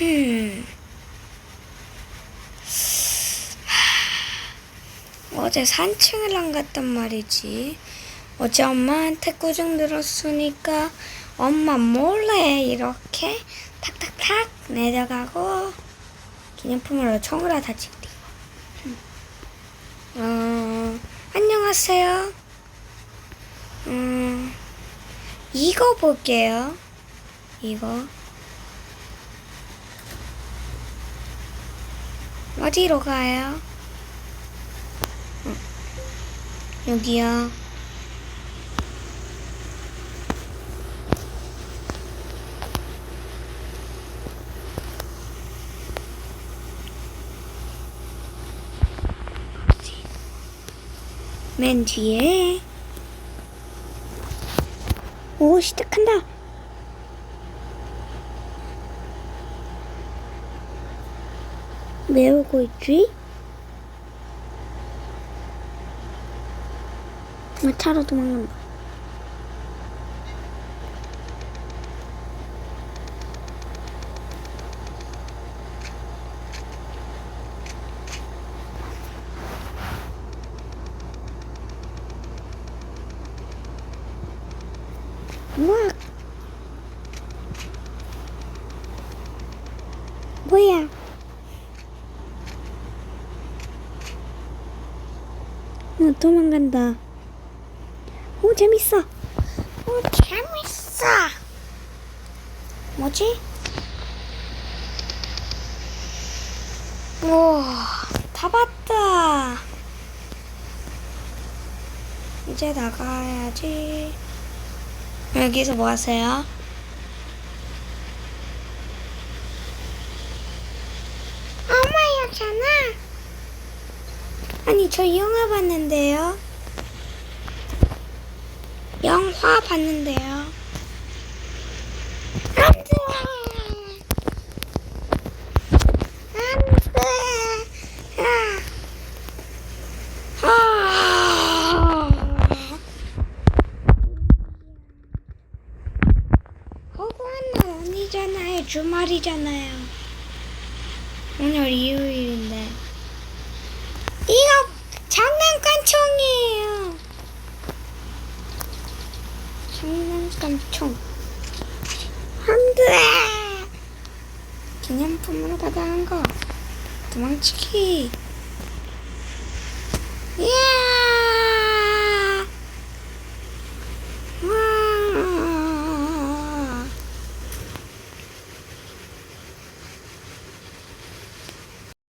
흠. 하, 어제 산책을 안 갔단 말이지. 어제 엄마한테 꾸중 들었으니까 엄마 몰래 이렇게 탁탁탁 내려가고 기념품으로 총을 하나 찍고. 어, 안녕하세요. 음, 이거 볼게요. 이거. 어디로 가요? 어, 여기요. 맨 뒤에. 오, 시작한다. 왜 오고 있지? 나 차로 도망간다. 우와. 뭐야? 어, 도망간다. 오, 재밌어. 오, 재밌어. 뭐지? 오, 다 봤다. 이제 나가야지. 여기서 뭐 하세요? 엄마였잖아. 아니, 저 영화 봤는데요. 영화 봤는데요. 아. 아. 주말이잖아요. 오늘 일요일인데. 이거 장난감 총이에요. 장난감 총. 안 돼! 기념품으로 받아간 거. 도망치기.